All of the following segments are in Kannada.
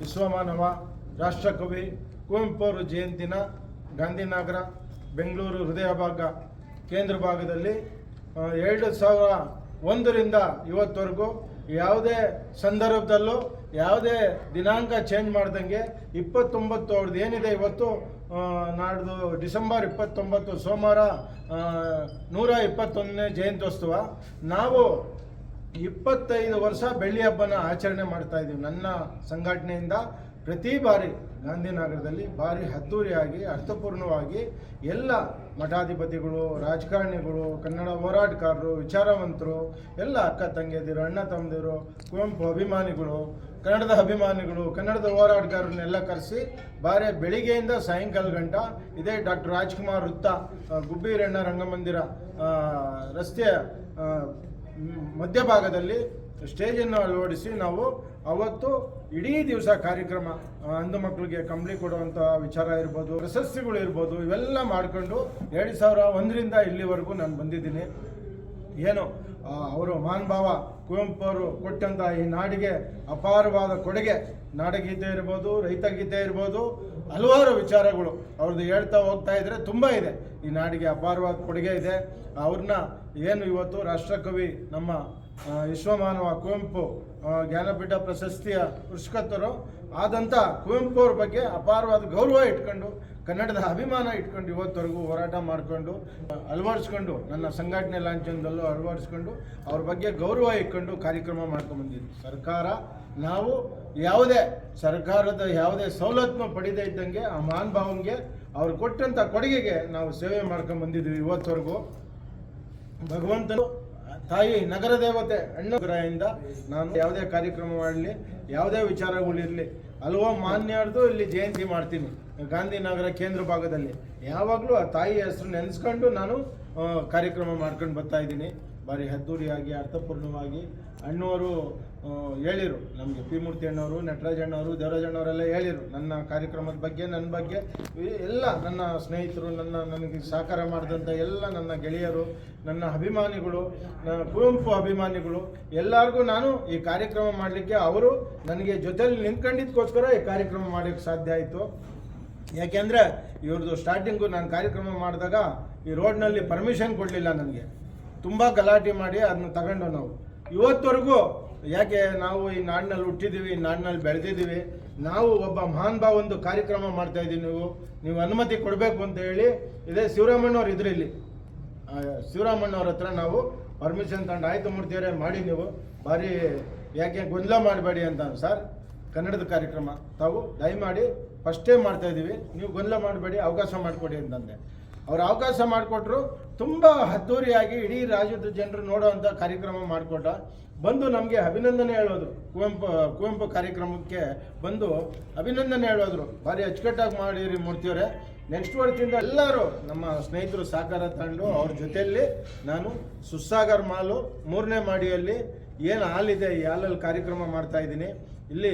ವಿಶ್ವಮಾನವ ರಾಷ್ಟ್ರಕವಿ ಕುವೆಂಪು ಅವರ ಜಯಂತಿನ ಗಾಂಧಿನಗರ, ಬೆಂಗಳೂರು ಹೃದಯ ಭಾಗ ಕೇಂದ್ರ ಭಾಗದಲ್ಲಿ ಎರಡು ಸಾವಿರ ಒಂದರಿಂದ ಇವತ್ತವರೆಗೂ ಯಾವುದೇ ಸಂದರ್ಭದಲ್ಲೂ ಯಾವುದೇ ದಿನಾಂಕ ಚೇಂಜ್ ಮಾಡ್ದಂಗೆ ಇಪ್ಪತ್ತೊಂಬತ್ತು ಅವ್ರದ್ದು ಏನಿದೆ ಇವತ್ತು ನಾಡ್ದು ಡಿಸೆಂಬರ್ ಇಪ್ಪತ್ತೊಂಬತ್ತು ಸೋಮವಾರ ನೂರ ಇಪ್ಪತ್ತೊಂದನೇ ಜಯಂತ್ಯೋತ್ಸವ. ನಾವು ಇಪ್ಪತ್ತೈದು ವರ್ಷ ಬೆಳ್ಳಿ ಹಬ್ಬನ ಆಚರಣೆ ಮಾಡ್ತಾ ಇದ್ದೀವಿ. ನನ್ನ ಸಂಘಟನೆಯಿಂದ ಪ್ರತಿ ಬಾರಿ ಗಾಂಧಿನಗರದಲ್ಲಿ ಭಾರಿ ಅದ್ದೂರಿಯಾಗಿ ಅರ್ಥಪೂರ್ಣವಾಗಿ ಎಲ್ಲ ಮಠಾಧಿಪತಿಗಳು, ರಾಜಕಾರಣಿಗಳು, ಕನ್ನಡ ಹೋರಾಟಗಾರರು, ವಿಚಾರವಂತರು, ಎಲ್ಲ ಅಕ್ಕ ತಂಗಿಯದಿರು ಅಣ್ಣ ತಮ್ಮದಿರು, ಕುವೆಂಪು ಅಭಿಮಾನಿಗಳು, ಕನ್ನಡದ ಅಭಿಮಾನಿಗಳು, ಕನ್ನಡದ ಹೋರಾಟಗಾರರನ್ನೆಲ್ಲ ಕರೆಸಿ ಬಾರಿ ಬೆಳಿಗ್ಗೆಯಿಂದ ಸಾಯಂಕಾಲ ಗಂಟ ಇದೇ ಡಾಕ್ಟರ್ ರಾಜ್ಕುಮಾರ್ ವೃತ್ತ ಗುಬ್ಬಿರಣ್ಣ ರಂಗಮಂದಿರ ರಸ್ತೆಯ ಮಧ್ಯಭಾಗದಲ್ಲಿ ಸ್ಟೇಜನ್ನು ಅಳವಡಿಸಿ ನಾವು ಅವತ್ತು ಇಡೀ ದಿವಸ ಕಾರ್ಯಕ್ರಮ ಅಂದು ಮಕ್ಕಳಿಗೆ ಕಂಬಳಿ ಕೊಡುವಂಥ ವಿಚಾರ ಇರ್ಬೋದು, ಪ್ರಶಸ್ತಿಗಳು ಇರ್ಬೋದು, ಇವೆಲ್ಲ ಮಾಡಿಕೊಂಡು ಎರಡು ಸಾವಿರ ಒಂದರಿಂದ ಇಲ್ಲಿವರೆಗೂ ನಾನು ಬಂದಿದ್ದೀನಿ. ಏನು ಅವರು ಮಹಾನುಭಾವ ಕುವೆಂಪು ಅವರು ಕೊಟ್ಟಂಥ ಈ ನಾಡಿಗೆ ಅಪಾರವಾದ ಕೊಡುಗೆ. ನಾಡಗೀತೆ ಇರ್ಬೋದು ರೈತಗೀತೆ ಇರ್ಬೋದು ಹಲವಾರು ವಿಚಾರಗಳು ಅವ್ರದ್ದು ಹೇಳ್ತಾ ಹೋಗ್ತಾ ಇದ್ರೆ ತುಂಬ ಇದೆ. ಈ ನಾಡಿಗೆ ಅಪಾರವಾದ ಕೊಡುಗೆ ಇದೆ. ಅವ್ರನ್ನ ಏನು ಇವತ್ತು ರಾಷ್ಟ್ರಕವಿ ನಮ್ಮ ವಿಶ್ವಮಾನವ ಕುವೆಂಪು ಜ್ಞಾನಪೀಠ ಪ್ರಶಸ್ತಿಯ ಪುರಸ್ಕರ್ತರು ಆದಂಥ ಕುವೆಂಪು ಅವ್ರ ಬಗ್ಗೆ ಅಪಾರವಾದ ಗೌರವ ಇಟ್ಕೊಂಡು, ಕನ್ನಡದ ಅಭಿಮಾನ ಇಟ್ಕೊಂಡು ಇವತ್ತವರೆಗೂ ಹೋರಾಟ ಮಾಡಿಕೊಂಡು, ಅಳವಡಿಸ್ಕೊಂಡು, ನನ್ನ ಸಂಘಟನೆ ಲಾಂಛನದಲ್ಲೂ ಅಳವಡಿಸ್ಕೊಂಡು ಅವ್ರ ಬಗ್ಗೆ ಗೌರವ ಇಟ್ಕೊಂಡು ಕಾರ್ಯಕ್ರಮ ಮಾಡ್ಕೊಂಡು ಬಂದಿದ್ದೀನಿ ಸರ್ಕಾರ ನಾವು ಯಾವುದೇ ಸರ್ಕಾರದ ಯಾವುದೇ ಸವಲತ್ತನ್ನು ಪಡೀದೇ ಇದ್ದಂಗೆ ಆ ಮಾನ್ ಭಾವನ್ಗೆ ಅವ್ರು ಕೊಟ್ಟಂಥ ಕೊಡುಗೆಗೆ ನಾವು ಸೇವೆ ಮಾಡ್ಕೊಂಡು ಬಂದಿದ್ವಿ ಇವತ್ತವರೆಗೂ. ಭಗವಂತನು ತಾಯಿ ನಗರ ದೇವತೆ ಅಣ್ಣಗ್ರಹದಿಂದ ನಾನು ಯಾವುದೇ ಕಾರ್ಯಕ್ರಮ ಮಾಡಲಿ, ಯಾವುದೇ ವಿಚಾರಗಳಿರಲಿ ಅಲ್ವೋ ಮಾನ್ಯಾರ್ದು ಇಲ್ಲಿ ಜಯಂತಿ ಮಾಡ್ತೀನಿ. ಗಾಂಧಿನಗರ ಕೇಂದ್ರ ಭಾಗದಲ್ಲಿ. ಯಾವಾಗಲೂ ಆ ತಾಯಿ ಹೆಸರು ನೆನೆಸ್ಕೊಂಡು ನಾನು ಕಾರ್ಯಕ್ರಮ ಮಾಡ್ಕೊಂಡು ಬರ್ತಾ ಇದ್ದೀನಿ. ಭಾರಿ ಅದ್ದೂರಿಯಾಗಿ ಅರ್ಥಪೂರ್ಣವಾಗಿ ಅಣ್ಣವರು ಹೇಳಿರು. ನಮಗೆ ಪಿ ಮೂರ್ತಿ ಅಣ್ಣವರು, ನಟರಾಜ್ ಅಣ್ಣವರು, ದೇವರಾಜ್ ಅಣ್ಣವರೆಲ್ಲ ಹೇಳಿರು. ನನ್ನ ಕಾರ್ಯಕ್ರಮದ ಬಗ್ಗೆ ನನ್ನ ಬಗ್ಗೆ ಎಲ್ಲ ನನ್ನ ಸ್ನೇಹಿತರು, ನನ್ನ ನನಗೆ ಸಹಕಾರ ಮಾಡಿದಂಥ ಎಲ್ಲ ನನ್ನ ಗೆಳೆಯರು, ನನ್ನ ಅಭಿಮಾನಿಗಳು ನನ್ನ ಕುವೆಂಪು ಅಭಿಮಾನಿಗಳು, ಎಲ್ಲರಿಗೂ ನಾನು ಈ ಕಾರ್ಯಕ್ರಮ ಮಾಡಲಿಕ್ಕೆ ಅವರು ನನಗೆ ಜೊತೆಯಲ್ಲಿ ನಿಂತ್ಕೊಂಡಿದ್ದಕ್ಕೋಸ್ಕರ ಈ ಕಾರ್ಯಕ್ರಮ ಮಾಡೋಕ್ಕೆ ಸಾಧ್ಯ ಆಯಿತು. ಯಾಕೆಂದರೆ ಇವ್ರದ್ದು ಸ್ಟಾರ್ಟಿಂಗು ನಾನು ಕಾರ್ಯಕ್ರಮ ಮಾಡಿದಾಗ ಈ ರೋಡ್ನಲ್ಲಿ ಪರ್ಮಿಷನ್ ಕೊಡಲಿಲ್ಲ ನನಗೆ. ತುಂಬ ಗಲಾಟೆ ಮಾಡಿ ಅದನ್ನ ತಗೊಂಡು ನಾವು. ಇವತ್ತವರೆಗೂ ಯಾಕೆ ನಾವು ಈ ನಾಡಿನಲ್ಲಿ ಹುಟ್ಟಿದ್ದೀವಿ ಈ ನಾಡಿನಲ್ಲಿ ಬೆಳೆದಿದ್ದೀವಿ ನಾವು ಒಬ್ಬ ಮಹಾನ್ ಭಾವ ಒಂದು ಕಾರ್ಯಕ್ರಮ ಮಾಡ್ತಾ ಇದ್ದೀವಿ ನೀವು ನೀವು ಅನುಮತಿ ಕೊಡಬೇಕು ಅಂತ ಹೇಳಿ ಇದೇ ಶಿವರಾಮಣ್ಣವ್ರು ಇದ್ರು ಇಲ್ಲಿ ಶಿವರಾಮಣ್ಣವ್ರ ಹತ್ರ ನಾವು ಪರ್ಮಿಷನ್ ತಗೊಂಡು ಆಯ್ತು ಮೂರ್ತಿಯವರೇ ಮಾಡಿ ನೀವು, ಭಾರಿ ಯಾಕೆ ಗೊಂದಲ ಮಾಡಬೇಡಿ ಅಂತ ಸರ್, ಕನ್ನಡದ ಕಾರ್ಯಕ್ರಮ ತಾವು ದಯಮಾಡಿ ಫಸ್ಟೇ ಮಾಡ್ತಾ ಇದ್ದೀವಿ, ನೀವು ಗೊಂದಲ ಮಾಡಬೇಡಿ, ಅವಕಾಶ ಮಾಡಿಕೊಡಿ ಅಂತಂದೆ. ಅವ್ರು ಅವಕಾಶ ಮಾಡಿಕೊಟ್ರು. ತುಂಬ ಅದ್ದೂರಿಯಾಗಿ ಇಡೀ ರಾಜ್ಯದ ಜನರು ನೋಡೋವಂಥ ಕಾರ್ಯಕ್ರಮ ಮಾಡಿಕೊಟ್ಟ ಬಂದು ನಮಗೆ ಅಭಿನಂದನೆ ಹೇಳೋದು. ಕುವೆಂಪು ಕುವೆಂಪು ಕಾರ್ಯಕ್ರಮಕ್ಕೆ ಬಂದು ಅಭಿನಂದನೆ ಹೇಳೋದ್ರು. ಭಾರಿ ಅಚ್ಚುಕಟ್ಟಾಗಿ ಮಾಡಿರಿ ಮೂರ್ತಿಯವರೇ. ನೆಕ್ಸ್ಟ್ ವರ್ಷದಿಂದ ಎಲ್ಲರೂ ನಮ್ಮ ಸ್ನೇಹಿತರು ಸಹಕಾರ ತಗೊಂಡು ಅವ್ರ ಜೊತೆಯಲ್ಲಿ ನಾನು ಸುಸಾಗರ್ ಮಾಲು ಮೂರನೇ ಮಾಡಿಯಲ್ಲಿ ಏನು ಹಾಲಿದೆ ಈ ಹಾಲಲ್ಲಿ ಕಾರ್ಯಕ್ರಮ ಮಾಡ್ತಾ ಇದ್ದೀನಿ. ಇಲ್ಲಿ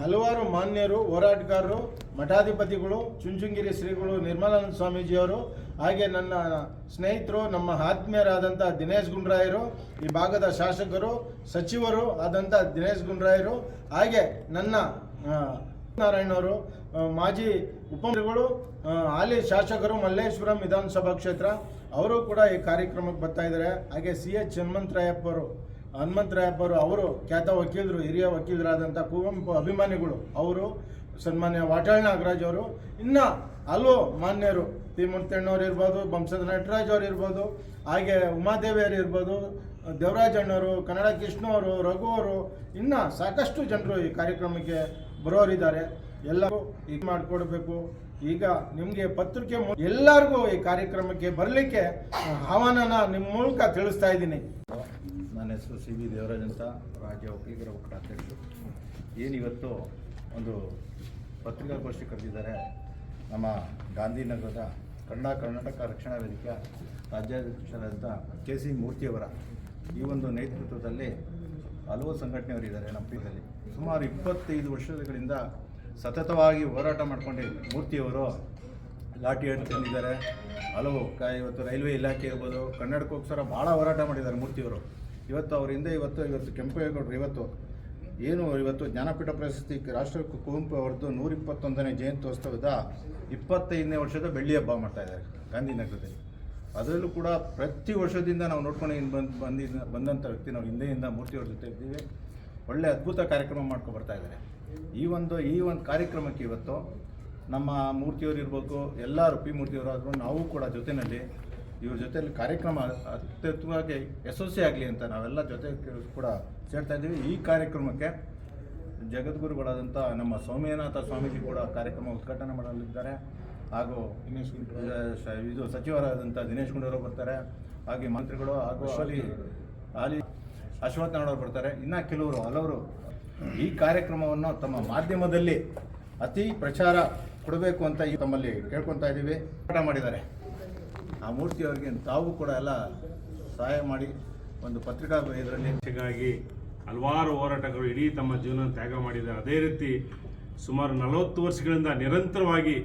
ಹಲವಾರು ಮಾನ್ಯರು, ಹೋರಾಟಗಾರರು, ಮಠಾಧಿಪತಿಗಳು, ಚುಂಚುಂಗಿರಿ ಶ್ರೀಗಳು ನಿರ್ಮಲಾನಂದ ಸ್ವಾಮೀಜಿಯವರು, ಹಾಗೆ ನನ್ನ ಸ್ನೇಹಿತರು, ನಮ್ಮ ಆತ್ಮೀಯರಾದಂಥ ದಿನೇಶ್ ಗುಂಡ್ರಾಯರು, ಈ ಭಾಗದ ಶಾಸಕರು, ಸಚಿವರು ಆದಂಥ ದಿನೇಶ್ ಗುಂಡ್ರಾಯರು, ಹಾಗೆ ನನ್ನ ನಾರಾಯಣವರು ಮಾಜಿ ಉಪಮಂತ್ರಿಗಳು ಹಾಲಿ ಶಾಸಕರು ಮಲ್ಲೇಶ್ವರಂ ವಿಧಾನಸಭಾ ಕ್ಷೇತ್ರ, ಅವರು ಕೂಡ ಈ ಕಾರ್ಯಕ್ರಮಕ್ಕೆ ಬರ್ತಾ ಇದ್ದಾರೆ. ಹಾಗೆ ಸಿ ಎಚ್ ಹನುಮಂತರಾಯಪ್ಪ ಅವರು ಹನುಮಂತರಾಯಪ್ಪ ಅವರು ಅವರು ಖ್ಯಾತ ವಕೀಲರು, ಹಿರಿಯ ವಕೀಲರಾದಂಥ ಕುವೆಂಪು ಅಭಿಮಾನಿಗಳು, ಅವರು ಸನ್ಮಾನ್ಯ ವಾಟಾಳ್ ನಾಗರಾಜ್ ಅವರು, ಇನ್ನು ಹಲವು ಮಾನ್ಯರು ಪಿ ಮುರ್ತಣ್ಣವ್ರು ಇರ್ಬೋದು, ಬಂಸದ ನಟರಾಜ್ ಅವರು ಇರ್ಬೋದು, ಹಾಗೆ ಉಮಾದೇವಿಯರು ಇರ್ಬೋದು, ದೇವರಾಜ್ ಅಣ್ಣವರು, ಕನ್ನಡ ಕೃಷ್ಣ ಅವರು, ರಘು ಅವರು, ಇನ್ನು ಸಾಕಷ್ಟು ಜನರು ಈ ಕಾರ್ಯಕ್ರಮಕ್ಕೆ ಬರೋರಿದ್ದಾರೆ. ಎಲ್ಲರೂ ಈಗ ಮಾಡಿಕೊಡ್ಬೇಕು. ಈಗ ನಿಮಗೆ ಪತ್ರಿಕೆ ಎಲ್ಲರಿಗೂ ಈ ಕಾರ್ಯಕ್ರಮಕ್ಕೆ ಬರಲಿಕ್ಕೆ ಆಹ್ವಾನನ ನಿಮ್ಮ ಮೂಲಕ ತಿಳಿಸ್ತಾ ಇದ್ದೀನಿ. ನನ್ನ ಹೆಸರು ಸಿ ವಿ ದೇವರಾಜ್ ಅಂತ ರಾಜ್ಯ ಒಕ್ಕಲಿಗರ ಒಕ್ಕೂಟ ಅಧ್ಯಕ್ಷರು ಏನಿವತ್ತು ಒಂದು ಪತ್ರಿಕಾಗೋಷ್ಠಿ ಕರೆದಿದ್ದಾರೆ. ನಮ್ಮ ಗಾಂಧಿನಗರದ ಕನ್ನಡ ಕರ್ನಾಟಕ ರಕ್ಷಣಾ ವೇದಿಕೆ ರಾಜ್ಯಾಧ್ಯಕ್ಷರಾದಂಥ ಕೆ ಸಿ ಮೂರ್ತಿಯವರ ಈ ಒಂದು ನೇತೃತ್ವದಲ್ಲಿ ಹಲವು ಸಂಘಟನೆಯವರಿದ್ದಾರೆ ನಮ್ಮ ಪೀಠದಲ್ಲಿ. ಸುಮಾರು ಇಪ್ಪತ್ತೈದು ವರ್ಷಗಳಿಂದ ಸತತವಾಗಿ ಹೋರಾಟ ಮಾಡಿಕೊಂಡು ಮೂರ್ತಿಯವರು ಲಾಠಿ ಹಿಡ್ಕೊಂಡಿದ್ದಾರೆ ಹಲವು ಇವತ್ತು ರೈಲ್ವೆ ಇಲಾಖೆ ಇರ್ಬೋದು ಕನ್ನಡಕ್ಕೋಸ್ಕರ ಭಾಳ ಹೋರಾಟ ಮಾಡಿದ್ದಾರೆ ಮೂರ್ತಿಯವರು ಇವತ್ತು ಅವರಿಂದ ಇವತ್ತು ಇವತ್ತು ಕೆಂಪೇಗೌಡರು ಇವತ್ತು. ಏನು ಇವತ್ತು ಜ್ಞಾನಪೀಠ ಪ್ರಶಸ್ತಿ ರಾಷ್ಟ್ರ ಕುವೆಂಪು ಅವ್ರದ್ದು ನೂರ ಇಪ್ಪತ್ತೊಂದನೇ ಜಯಂತ್ಯೋತ್ಸವದ ಇಪ್ಪತ್ತೈದನೇ ವರ್ಷದ ಬೆಳ್ಳಿ ಹಬ್ಬ ಮಾಡ್ತಾ ಇದ್ದಾರೆ ಗಾಂಧಿನಗರದಲ್ಲಿ ಅದರಲ್ಲೂ ಕೂಡ ಪ್ರತಿ ವರ್ಷದಿಂದ ನಾವು ನೋಡ್ಕೊಂಡು ಇನ್ನು ಬಂದು ಬಂದಿದ್ದ ಬಂದಂಥ ವ್ಯಕ್ತಿ ನಾವು ಹಿಂದೆಯಿಂದ ಮೂರ್ತಿಯವ್ರ ಜೊತೆ ಇದ್ದೀವಿ. ಒಳ್ಳೆ ಅದ್ಭುತ ಕಾರ್ಯಕ್ರಮ ಮಾಡ್ಕೊಂಡು ಬರ್ತಾ ಇದ್ದಾರೆ. ಈ ಒಂದು ಈ ಒಂದು ಕಾರ್ಯಕ್ರಮಕ್ಕೆ ಇವತ್ತು ನಮ್ಮ ಮೂರ್ತಿಯವರು ಇರ್ಬೇಕು, ಎಲ್ಲರೂ ಪಿ ಮೂರ್ತಿಯವರಾದರೂ ನಾವು ಕೂಡ ಜೊತೆಯಲ್ಲಿ ಇವ್ರ ಜೊತೆಯಲ್ಲಿ ಕಾರ್ಯಕ್ರಮ ಅತ್ಯುತ್ತಮವಾಗಿ ಯಶಸ್ವಿ ಆಗಲಿ ಅಂತ ನಾವೆಲ್ಲ ಜೊತೆ ಕೂಡ ಸೇರ್ತಾ ಇದ್ದೀವಿ. ಈ ಕಾರ್ಯಕ್ರಮಕ್ಕೆ ಜಗದ್ಗುರುಗಳಾದಂಥ ನಮ್ಮ ಸೌಮ್ಯನಾಥ ಸ್ವಾಮೀಜಿ ಕೂಡ ಕಾರ್ಯಕ್ರಮ ಉದ್ಘಾಟನೆ ಮಾಡಲಿದ್ದಾರೆ. ಹಾಗೂ ದಿನೇಶ್ ಇದು ಸಚಿವರಾದಂಥ ದಿನೇಶ್ ಗುಂಡೂರಾವ್ ಬರ್ತಾರೆ. ಹಾಗೆ ಮಂತ್ರಿಗಳು ಹಾಗೂ ಅಲ್ಲಿ ಹಾಲಿ ಅಶ್ವಥ್ ಅವರು ಬರ್ತಾರೆ. ಇನ್ನು ಕೆಲವರು, ಹಲವರು ಈ ಕಾರ್ಯಕ್ರಮವನ್ನು ತಮ್ಮ ಮಾಧ್ಯಮದಲ್ಲಿ ಅತಿ ಪ್ರಚಾರ ಕೊಡಬೇಕು ಅಂತ ಈ ತಮ್ಮಲ್ಲಿ ಕೇಳ್ಕೊತಾ ಇದ್ದೀವಿ. ಪಾಠ ಮಾಡಿದ್ದಾರೆ. ಆ ಮೂರ್ತಿಯವರಿಗೆ ತಾವು ಕೂಡ ಎಲ್ಲ ಸಹಾಯ ಮಾಡಿ ಒಂದು ಪತ್ರಿಕಾ ಇದರಲ್ಲಿ. ಹೆಚ್ಚಿಗಾಗಿ ಹಲವಾರು ಹೋರಾಟಗಳು ಇಡೀ ತಮ್ಮ ಜೀವನ ತ್ಯಾಗ ಮಾಡಿದ ಅದೇ ರೀತಿ ಸುಮಾರು ನಲವತ್ತು ವರ್ಷಗಳಿಂದ ನಿರಂತರವಾಗಿ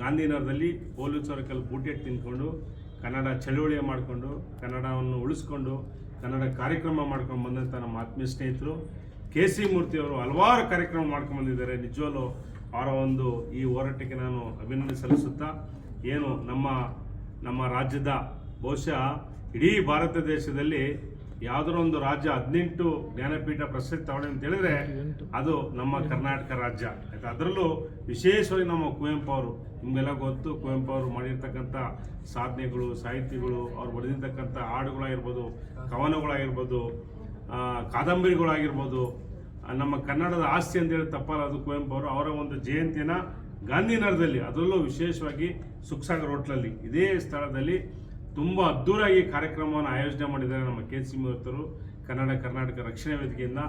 ಗಾಂಧಿನಗರದಲ್ಲಿ ಪೊಲೀಸ್ ಸರ್ಕಲ್ ಬೂಟೆಟ್ ತಿನ್ಕೊಂಡು, ಕನ್ನಡ ಚಳುವಳಿ ಮಾಡಿಕೊಂಡು, ಕನ್ನಡವನ್ನು ಉಳಿಸ್ಕೊಂಡು, ಕನ್ನಡ ಕಾರ್ಯಕ್ರಮ ಮಾಡ್ಕೊಂಡು ಬಂದಂಥ ನಮ್ಮ ಆತ್ಮೀಯ ಸ್ನೇಹಿತರು ಕೆ ಸಿ ಮೂರ್ತಿಯವರು ಹಲವಾರು ಕಾರ್ಯಕ್ರಮ ಮಾಡ್ಕೊಂಡು ಬಂದಿದ್ದಾರೆ. ನಿಜವಲ್ಲೂ ಅವರ ಒಂದು ಈ ಹೋರಾಟಕ್ಕೆ ನಾನು ಅಭಿನಂದನೆ ಸಲ್ಲಿಸುತ್ತಾ, ಏನು ನಮ್ಮ ನಮ್ಮ ರಾಜ್ಯದ ಬಹುಶಃ ಇಡೀ ಭಾರತ ದೇಶದಲ್ಲಿ ಯಾವುದೋ ಒಂದು ರಾಜ್ಯ ಹದಿನೆಂಟು ಜ್ಞಾನಪೀಠ ಪ್ರಶಸ್ತಿ ತಗೊಂಡೆ ಅಂತ ಹೇಳಿದ್ರೆ ಅದು ನಮ್ಮ ಕರ್ನಾಟಕ ರಾಜ್ಯ. ಆಯ್ತಾ ಅದರಲ್ಲೂ ವಿಶೇಷವಾಗಿ ನಮ್ಮ ಕುವೆಂಪು ಅವರು. ನಿಮಗೆಲ್ಲ ಗೊತ್ತು ಕುವೆಂಪು ಅವರು ಮಾಡಿರ್ತಕ್ಕಂಥ ಸಾಧನೆಗಳು ಸಾಹಿತ್ಯಗಳು ಅವ್ರು ಬರೆದಿರ್ತಕ್ಕಂಥ ಹಾಡುಗಳಾಗಿರ್ಬೋದು ಕವನಗಳಾಗಿರ್ಬೋದು ಕಾದಂಬರಿಗಳಾಗಿರ್ಬೋದು ನಮ್ಮ ಕನ್ನಡದ ಆಸ್ತಿ ಅಂತೇಳಿ ಅದು ಕುವೆಂಪು ಅವರು ಅವರ ಒಂದು ಜಯಂತಿನ ಗಾಂಧಿನಗರದಲ್ಲಿ, ಅದರಲ್ಲೂ ವಿಶೇಷವಾಗಿ ಸುಖಸಾಗರ್ ಹೋಟ್ಲಲ್ಲಿ, ಇದೇ ಸ್ಥಳದಲ್ಲಿ ತುಂಬ ಅದ್ಧೂರಾಗಿ ಕಾರ್ಯಕ್ರಮವನ್ನು ಆಯೋಜನೆ ಮಾಡಿದ್ದಾರೆ ನಮ್ಮ ಕೆ ಸಿ ಮೂರ್ತರು ಕನ್ನಡ ಕರ್ನಾಟಕ ರಕ್ಷಣಾ ವೇದಿಕೆಯಿಂದ.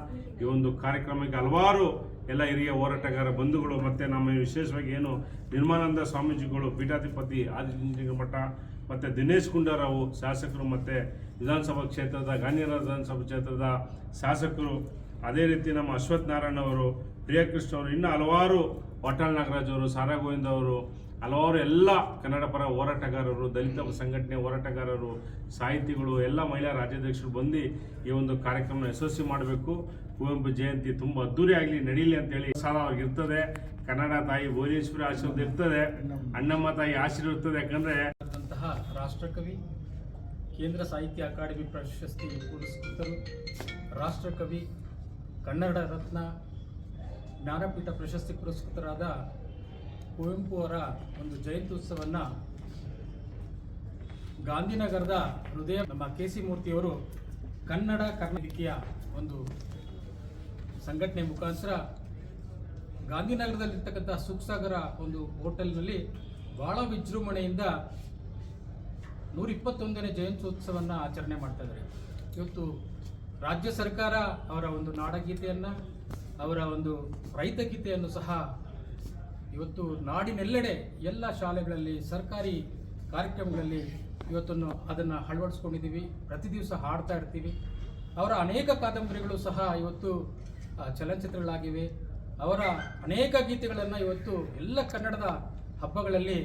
ಈ ಒಂದು ಕಾರ್ಯಕ್ರಮಕ್ಕೆ ಹಲವಾರು ಎಲ್ಲ ಹಿರಿಯ ಹೋರಾಟಗಾರ ಬಂಧುಗಳು ಮತ್ತು ನಮ್ಮ ವಿಶೇಷವಾಗಿ ಏನು ನಿರ್ಮಾನಂದ ಸ್ವಾಮೀಜಿಗಳು, ಪೀಠಾಧಿಪತಿ ಆದಿಚುಂಚನಗಿರಿ ಮಠ, ಮತ್ತು ದಿನೇಶ್ ಗುಂಡಾರಾವ್ ಶಾಸಕರು, ಮತ್ತು ವಿಧಾನಸಭಾ ಕ್ಷೇತ್ರದ, ಗಾಂಧಿನಗರ ವಿಧಾನಸಭಾ ಕ್ಷೇತ್ರದ ಶಾಸಕರು ಅದೇ ರೀತಿ ನಮ್ಮ ಅಶ್ವಥ್ ನಾರಾಯಣ ಅವರು, ಪ್ರಿಯಕೃಷ್ಣ ಅವರು, ಇನ್ನೂ ಹಲವಾರು ವಾಟಾಳ್ ನಾಗರಾಜ್ ಅವರು, ಸಾರಾ ಗೋವಿಂದ ಅವರು, ಹಲವಾರು ಎಲ್ಲ ಕನ್ನಡ ಪರ ಹೋರಾಟಗಾರರು, ದಲಿತ ಸಂಘಟನೆ ಹೋರಾಟಗಾರರು, ಸಾಹಿತಿಗಳು, ಎಲ್ಲ ಮಹಿಳಾ ರಾಜ್ಯಾಧ್ಯಕ್ಷರು ಬಂದು ಈ ಒಂದು ಕಾರ್ಯಕ್ರಮ ಯಶಸ್ವಿ ಮಾಡಬೇಕು. ಕುವೆಂಪು ಜಯಂತಿ ತುಂಬ ಅದ್ದೂರಿ ಆಗಲಿ, ನಡೀಲಿ ಅಂತೇಳಿ ಸಾಲ ಅವ್ರಿಗೆ ಇರ್ತದೆ. ಕನ್ನಡ ತಾಯಿ ಭುವನೇಶ್ವರಿ ಆಶೀರ್ವಾದ ಇರ್ತದೆ. ಅಣ್ಣಮ್ಮ ತಾಯಿ ಆಶೀರ್ವಾದ ಇರ್ತದೆ. ಯಾಕಂದ್ರೆ ಂತಹ ರಾಷ್ಟ್ರಕವಿ, ಕೇಂದ್ರ ಸಾಹಿತ್ಯ ಅಕಾಡೆಮಿ ಪ್ರಶಸ್ತಿ ಪುರಸ್ಕೃತರು, ರಾಷ್ಟ್ರಕವಿ ಕನ್ನಡ ರತ್ನ ಜ್ಞಾನಪೀಠ ಪ್ರಶಸ್ತಿ ಪುರಸ್ಕೃತರಾದ ಕುವೆಂಪು ಅವರ ಒಂದು ಜಯಂತ್ಯುತ್ಸವವನ್ನು ಗಾಂಧಿನಗರದ ಹೃದಯ ನಮ್ಮ ಕೆ ಸಿ ಮೂರ್ತಿಯವರು ಕನ್ನಡ ಕರ್ನಾಟಕೀಯ ಒಂದು ಸಂಘಟನೆ ಮುಖಾಂತರ ಗಾಂಧಿನಗರದಲ್ಲಿರ್ತಕ್ಕಂಥ ಸುಖಸಾಗರ ಒಂದು ಹೋಟೆಲ್ನಲ್ಲಿ ಬಹಳ ವಿಜೃಂಭಣೆಯಿಂದ ನೂರಿಪ್ಪತ್ತೊಂದನೇ ಜಯಂತ್ಯೋತ್ಸವವನ್ನು ಆಚರಣೆ ಮಾಡ್ತಾ ಇದ್ದಾರೆ. ಇವತ್ತು ರಾಜ್ಯ ಸರ್ಕಾರ ಅವರ ಒಂದು ನಾಡಗೀತೆಯನ್ನು, ಅವರ ಒಂದು ರೈತ ಗೀತೆಯನ್ನು ಸಹ ಇವತ್ತು ನಾಡಿನೆಲ್ಲೆಡೆ ಎಲ್ಲ ಶಾಲೆಗಳಲ್ಲಿ, ಸರ್ಕಾರಿ ಕಾರ್ಯಕ್ರಮಗಳಲ್ಲಿ ಇವತ್ತನ್ನು ಅದನ್ನು ಅಳವಡಿಸ್ಕೊಂಡಿದ್ದೀವಿ. ಪ್ರತಿ ದಿವಸ ಹಾಡ್ತಾ ಇರ್ತೀವಿ. ಅವರ ಅನೇಕ ಕಾದಂಬರಿಗಳು ಸಹ ಇವತ್ತು ಚಲನಚಿತ್ರಗಳಾಗಿವೆ. ಅವರ ಅನೇಕ ಗೀತೆಗಳನ್ನು ಇವತ್ತು ಎಲ್ಲ ಕನ್ನಡದ ಹಬ್ಬಗಳಲ್ಲಿ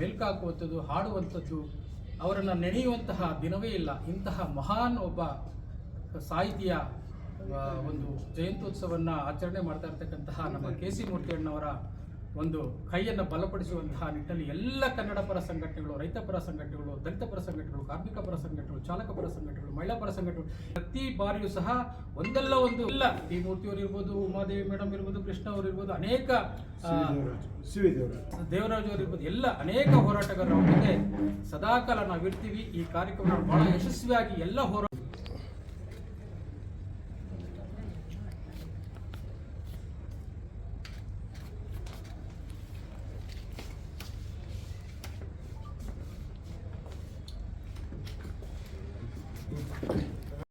ಮೆಲ್ಕಾಕುವಂಥದ್ದು, ಹಾಡುವಂಥದ್ದು, ಅವರನ್ನು ನೆನೆಯುವಂತಹ ದಿನವೇ ಇಲ್ಲ. ಇಂತಹ ಮಹಾನ್ ಒಬ್ಬ ಸಾಹಿತಿಯ ಒಂದು ಜಯಂತ್ಯೋತ್ಸವವನ್ನು ಆಚರಣೆ ಮಾಡ್ತಾ ಇರ್ತಕ್ಕಂತಹ ನಮ್ಮ ಕೆ ಸಿ ಮೂರ್ತಿಯಣ್ಣವರ ಒಂದು ಕೈಯನ್ನು ಬಲಪಡಿಸುವಂತಹ ನಿಟ್ಟಿನಲ್ಲಿ ಎಲ್ಲ ಕನ್ನಡ ಪರ ಸಂಘಟನೆಗಳು ರೈತ ಪರ ಸಂಘಟನೆಗಳು ದಲಿತ ಪರ ಸಂಘಟನೆಗಳು ಕಾರ್ಮಿಕ ಪರ ಸಂಘಟನೆಗಳು ಚಾಲಕ ಪರ ಸಂಘಟನೆಗಳು ಮಹಿಳಾ ಪರ ಸಂಘಟನೆಗಳು ಪ್ರತಿ ಬಾರಿಯೂ ಸಹ ಒಂದಲ್ಲ ಒಂದು ಇಲ್ಲ. ಟಿ ಮೂರ್ತಿಯವರು ಇರ್ಬೋದು ಉಮಾದೇವಿ ಮೇಡಮ್ ಇರ್ಬೋದು ಕೃಷ್ಣ ಅವರು ಇರ್ಬೋದು ಅನೇಕ ದೇವರಾಜ್ ಅವರು ಇರ್ಬೋದು ಎಲ್ಲ ಅನೇಕ ಹೋರಾಟಗಾರರ ಜೊತೆ ಸದಾಕಾಲ ನಾವಿರ್ತೀವಿ. ಈ ಕಾರ್ಯಕ್ರಮ ಬಹಳ ಯಶಸ್ವಿಯಾಗಿ ಎಲ್ಲ ಹೋರಾಟ